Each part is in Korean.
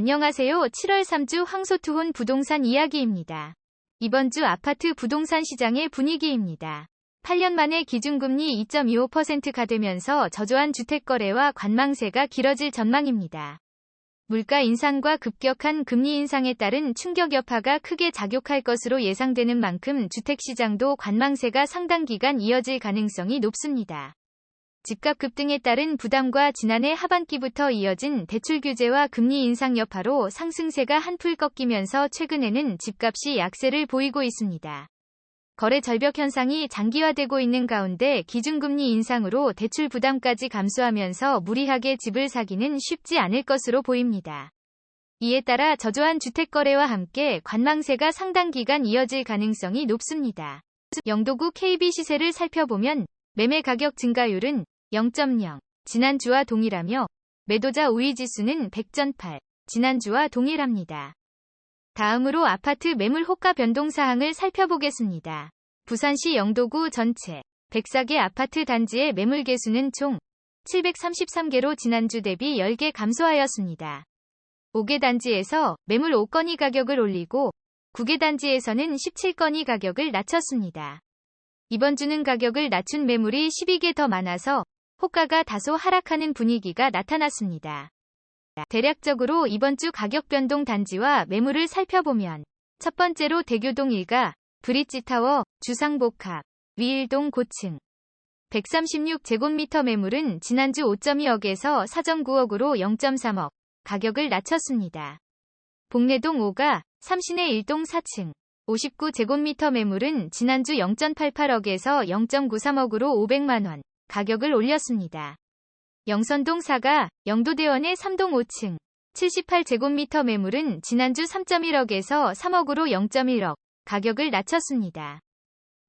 안녕하세요. 7월 3주 황소투혼 부동산 이야기입니다. 이번 주 아파트 부동산 시장의 분위기입니다. 8년 만에 기준금리 2.25%가 되면서 저조한 주택거래와 관망세가 길어질 전망입니다. 물가 인상과 급격한 금리 인상에 따른 충격 여파가 크게 작용할 것으로 예상되는 만큼 주택시장도 관망세가 상당 기간 이어질 가능성이 높습니다. 집값 급등에 따른 부담과 지난해 하반기부터 이어진 대출 규제와 금리 인상 여파로 상승세가 한풀 꺾이면서 최근에는 집값이 약세를 보이고 있습니다. 거래 절벽 현상이 장기화되고 있는 가운데 기준금리 인상으로 대출 부담까지 감소하면서 무리하게 집을 사기는 쉽지 않을 것으로 보입니다. 이에 따라 저조한 주택 거래와 함께 관망세가 상당 기간 이어질 가능성이 높습니다. 영도구 KB 시세를 살펴보면 매매 가격 증가율은 0.0, 지난주와 동일하며 매도자 우위 지수는 100.8, 지난주와 동일합니다. 다음으로 아파트 매물 호가 변동 사항을 살펴보겠습니다. 부산시 영도구 전체 104개 아파트 단지의 매물 개수는 총 733개로 지난주 대비 10개 감소하였습니다. 5개 단지에서 매물 5건이 가격을 올리고 9개 단지에서는 17건이 가격을 낮췄습니다. 이번 주는 가격을 낮춘 매물이 12개 더 많아서 호가가 다소 하락하는 분위기가 나타났습니다. 대략적으로 이번 주 가격 변동 단지와 매물을 살펴보면 첫 번째로 대교동 일가, 브릿지타워, 주상복합, 위일동 고층 136제곱미터 매물은 지난주 5.2억에서 사전 9억으로 0.3억 가격을 낮췄습니다. 복내동 5가, 삼신의 1동 4층 59제곱미터 매물은 지난주 0.88억에서 0.93억으로 500만원 가격을 올렸습니다. 영선동 4가, 영도대원의 3동 5층 78제곱미터 매물은 지난주 3.1억에서 3억으로 0.1억 가격을 낮췄습니다.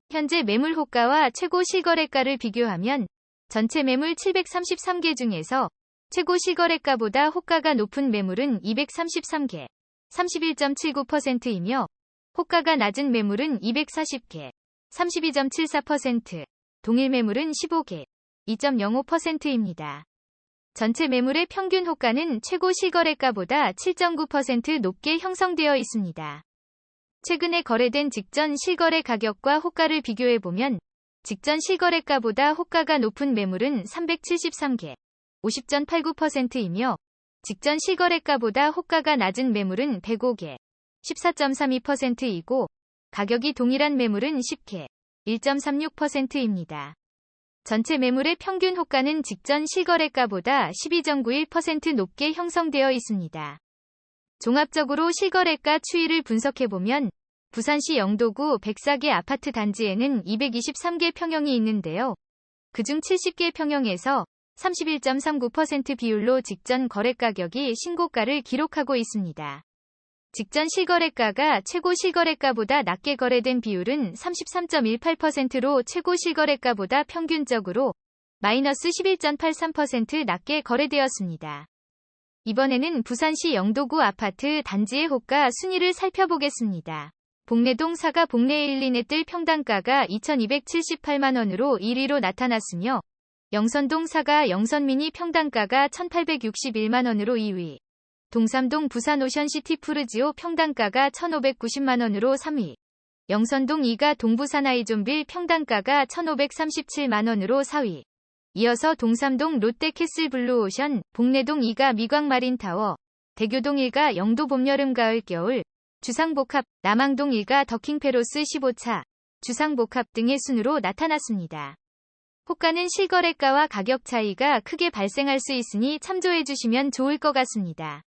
현재 매물 호가와 최고 실거래가를 비교하면 전체 매물 733개 중에서 최고 실거래가보다 호가가 높은 매물은 233개, 31.79%이며 호가가 낮은 매물은 240개, 32.74%, 동일 매물은 15개, 2.05%입니다. 전체 매물의 평균 호가는 최고 실거래가보다 7.9% 높게 형성되어 있습니다. 최근에 거래된 직전 실거래 가격과 호가를 비교해보면 직전 실거래가보다 호가가 높은 매물은 373개, 50.89%이며 직전 실거래가보다 호가가 낮은 매물은 105개, 14.32%이고 가격이 동일한 매물은 10개, 1.36%입니다. 전체 매물의 평균 호가는 직전 실거래가보다 12.91% 높게 형성되어 있습니다. 종합적으로 실거래가 추이를 분석해보면 부산시 영도구 104개 아파트 단지에는 223개 평형이 있는데요. 그중 70개 평형에서 31.39% 비율로 직전 거래 가격이 신고가를 기록하고 있습니다. 직전 실거래가가 최고 실거래가보다 낮게 거래된 비율은 33.18%로 최고 실거래가보다 평균적으로 마이너스 11.83% 낮게 거래되었습니다. 이번에는 부산시 영도구 아파트 단지의 호가 순위를 살펴보겠습니다. 복내동 사가 복내 1, 2네뜰 평당가가 2278만원으로 1위로 나타났으며 영선동 사가 영선미니 평당가가 1861만원으로 2위. 동삼동 부산 오션시티 푸르지오 평당가가 1,590만원으로 3위. 영선동 2가 동부산 아이존빌 평당가가 1,537만원으로 4위. 이어서 동삼동 롯데캐슬 블루오션, 복내동 2가 미광마린타워, 대교동 1가 영도 봄, 여름, 가을, 겨울, 주상복합, 남항동 1가 더킹페로스 15차, 주상복합 등의 순으로 나타났습니다. 호가는 실거래가와 가격 차이가 크게 발생할 수 있으니 참조해 주시면 좋을 것 같습니다.